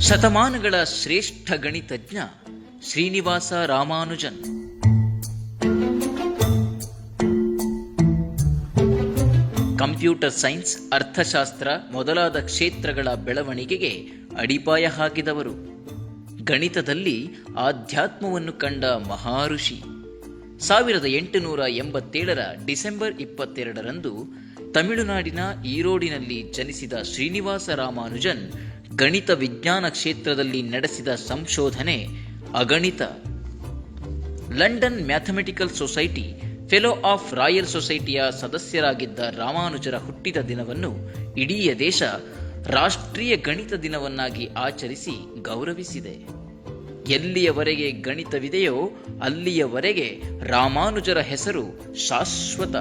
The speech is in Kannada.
ಶತಮಾನಗಳ ಶ್ರೇಷ್ಠ ಗಣಿತಜ್ಞ ಶ್ರೀನಿವಾಸ ರಾಮಾನುಜನ್. ಕಂಪ್ಯೂಟರ್ ಸೈನ್ಸ್, ಅರ್ಥಶಾಸ್ತ್ರ ಮೊದಲಾದ ಕ್ಷೇತ್ರಗಳ ಬೆಳವಣಿಗೆಗೆ ಅಡಿಪಾಯ ಹಾಕಿದವರು. ಗಣಿತದಲ್ಲಿ ಆಧ್ಯಾತ್ಮವನ್ನು ಕಂಡ ಮಹಾಋಷಿ. ಸಾವಿರದ ಎಂಟುನೂರ ಎಂಬತ್ತೇಳರ ಡಿಸೆಂಬರ್ ಇಪ್ಪತ್ತೆರಡರಂದು ತಮಿಳುನಾಡಿನ ಈರೋಡಿನಲ್ಲಿ ಜನಿಸಿದ ಶ್ರೀನಿವಾಸ ರಾಮಾನುಜನ್ ಗಣಿತ ವಿಜ್ಞಾನ ಕ್ಷೇತ್ರದಲ್ಲಿ ನಡೆಸಿದ ಸಂಶೋಧನೆ ಅಗಣಿತ. London mathematical society, fellow of royal ಸೊಸೈಟಿಯ ಸದಸ್ಯರಾಗಿದ್ದ ರಾಮಾನುಜರ ಹುಟ್ಟಿದ ದಿನವನ್ನು ಇಡೀ ದೇಶ ರಾಷ್ಟ್ರೀಯ ಗಣಿತ ದಿನವನ್ನಾಗಿ ಆಚರಿಸಿ ಗೌರವಿಸಿದೆ. ಎಲ್ಲಿಯವರೆಗೆ ಗಣಿತವಿದೆಯೋ ಅಲ್ಲಿಯವರೆಗೆ ರಾಮಾನುಜರ ಹೆಸರು ಶಾಶ್ವತ.